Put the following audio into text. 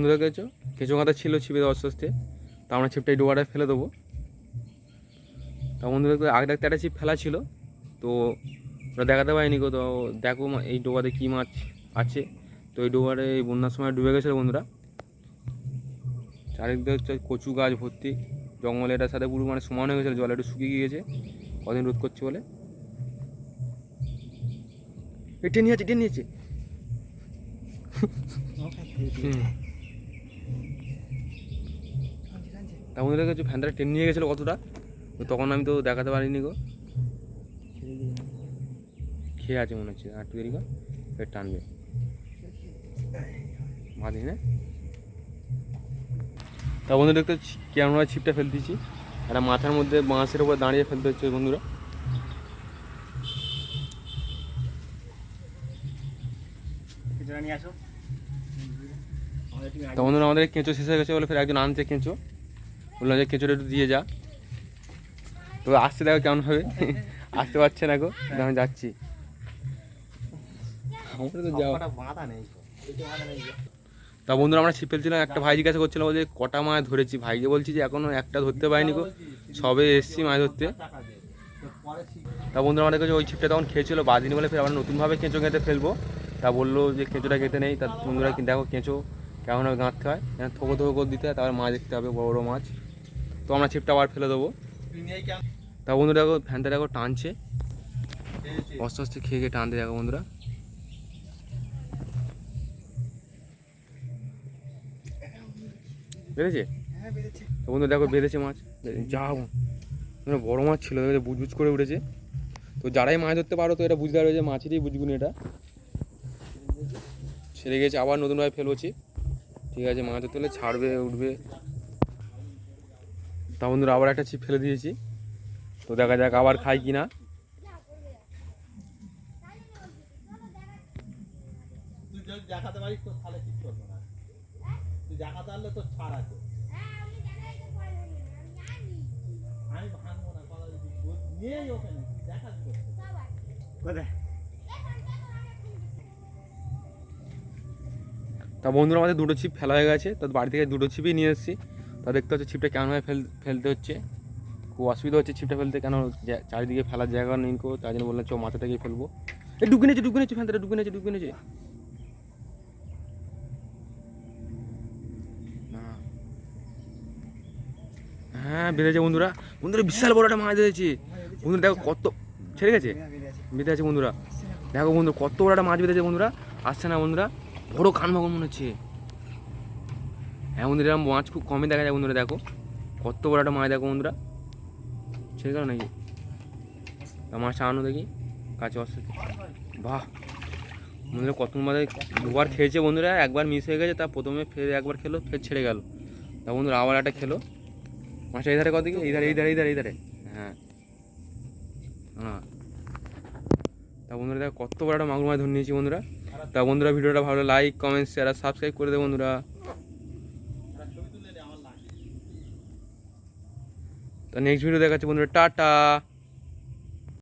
বন্ধুরা কেঁচো কেঁচো কাঁথা ছিল ছিপে আস্তে আস্তে তা আমরা ছিপটা এই ডোবাটায় ফেলে দেবো। তা বন্ধুরা আগে থাকতে একটা ছিপ ফেলা ছিল। তো ওরা দেখাতে পারিনি কো তো দেখো এই ডোবাতে কী মাছ আছে। তো এই ডোবারে এই বন্যার সময় ডুবে গেছিল বন্ধুরা। চারিদিকে হচ্ছে কচু গাছ ভর্তি। জঙ্গলে এটার সাথে পুরো মানে সমান হয়ে গেছিল জল একটু শুকিয়ে গিয়েছে। কদিন রোধ করছে বলে। আছে টেনে আছে হুম। তা বন্ধুরা কিছু ফ্যানটা টেনে নিয়ে গেছিল কতটা? তখন আমি তো দেখাতে পারিনি গো। খেয়ে আছে মনে হচ্ছে। আর একটু দেরি কর টানবে। বাঁধি না তা বন্ধুরা একটু ক্যামেরা ছিপটা ফেলতেছি একটা মাথার মধ্যে বাঁশের উপর দাঁড়িয়ে ফেলতে হচ্ছে বন্ধুরা। নিয়ে আসো। তা বন্ধুরা আমাদের কেঁচো শেষ হয়ে গেছে বলে ফের একজন আনছে কেঁচো। বললাম যে কেঁচোটা একটু দিয়ে যা। তো আসতে দেখো কেমন হবে। আসতে পারছে না গো আমি যাচ্ছি। তো বন্ধুরা আমরা ছিপ ফেলছিলাম একটা ভাই জিজ্ঞাসা করছিলাম যে কটা মাছ ধরেছি? ভাইকে বলছি যে এখনও একটা ধরতে পারিনি গো। সবে এসছি মাছ ধরতে। তো পরে শিখ- তা বন্ধুরা আমাদের কাছে ওই ছিপটা তখন খেয়েছিল বাদিনি বলে ফের আমরা নতুনভাবে কেঁচো খেতে ফেলব। তা বলল যে কেঁচোটা খেতে নেই। তা বন্ধুরা কি দেখো কেঁচো কেমন হবে গাঁথতে হয়? এখানে থোকো থোকো করে দিতে হয়, তারপর মাছ দেখতে হবে, বড় বড় মাছ। তো আমরা ছিপটা আবার ফেলে দেবো? তা বন্ধুরা দেখো, ফ্যানটা দেখো টানছে। আস্তে আস্তে খেয়ে খেয়ে টানতে দেখো বন্ধুরা। বেড়েছে বন্ধু দেখো, বেঁধেছে মাছ। যা মানে বড় মাছ ছিল বুঝ করে উঠেছে। তো যারাই মাছ ধরতে পারো, তো এটা বুঝতে পারবে যে মাছেরই বুঝগুনি এটা। ছেড়ে গেছে, আবার নতুনভাবে ফেলবছি ঠিক আছে মাছ ধরতে হলে ছাড়বে উঠবে। তা বন্ধুরা আবার একটা ছিপ ফেলে দিয়েছি। তো দেখা যাক আবার খাই কি না। তুই তা বন্ধুরা আমাদের দুটো ছিপ ফেলা হয়ে গেছে তো বাড়ি থেকে দুটো ছিপই নিয়ে এসেছি। তা দেখতে হচ্ছে ছিপটা কেমনভাবে ফেল ফেলতে হচ্ছে। খুব অসুবিধা হচ্ছে ছিপটা ফেলতে, কেন চারিদিকে ফেলার জায়গা নেই কো, তাই জন্য বললাম চো মাথা থেকেই ফেলব। এই ডুবে নেছে ডুবে নেছে ফ্যানটা ডুবে নেছে ডুবে নেছে না। হ্যাঁ বেঁধেছে বন্ধুরা। বন্ধুরা বিশাল বড় একটা মাছ বেঁধেছে। বন্ধুরা দেখো কত ছেড়ে গেছে? বেঁধে আছে বন্ধুরা। দেখো বন্ধু কত বড় একটা মাছ বেঁধেছে বন্ধুরা। আসছে না বন্ধুরা। বড় কান মাগুর মনে হচ্ছে। হ্যাঁ বন্ধুরা, এরকম মাছ খুব কমই দেখা যায় বন্ধুরা, দেখো। কত বড় একটা মাছ দেখো বন্ধুরা। ছেড়ে গেল নাকি। মাছটা আনো দেখি, কাছে অস্তে বাহ! বন্ধুরা, কত মাঝে দুবার খেয়েছে বন্ধুরা, একবার মিস হয়ে গেছে, তা প্রথমে ফের একবার খেলো, ফের ছেড়ে গেল। তা বন্ধুরা, আবার একটা খেলো। মাছটা এই ধারে কত এই ধারে এই ধারে এই ধারে এই ধারে। হ্যাঁ। হ্যাঁ। তা বন্ধুরা, দেখো কত বড় একটা মাগুর মাছ ধরে নিয়েছি বন্ধুরা। তা বন্ধুরা ভিডিওটা ভালো লাইক কমেন্ট শেয়ার আর সাবস্ক্রাইব করে দেবে বন্ধুরা। তা নেক্সট ভিডিও দেখাচ্ছে বন্ধুরা, টাটা।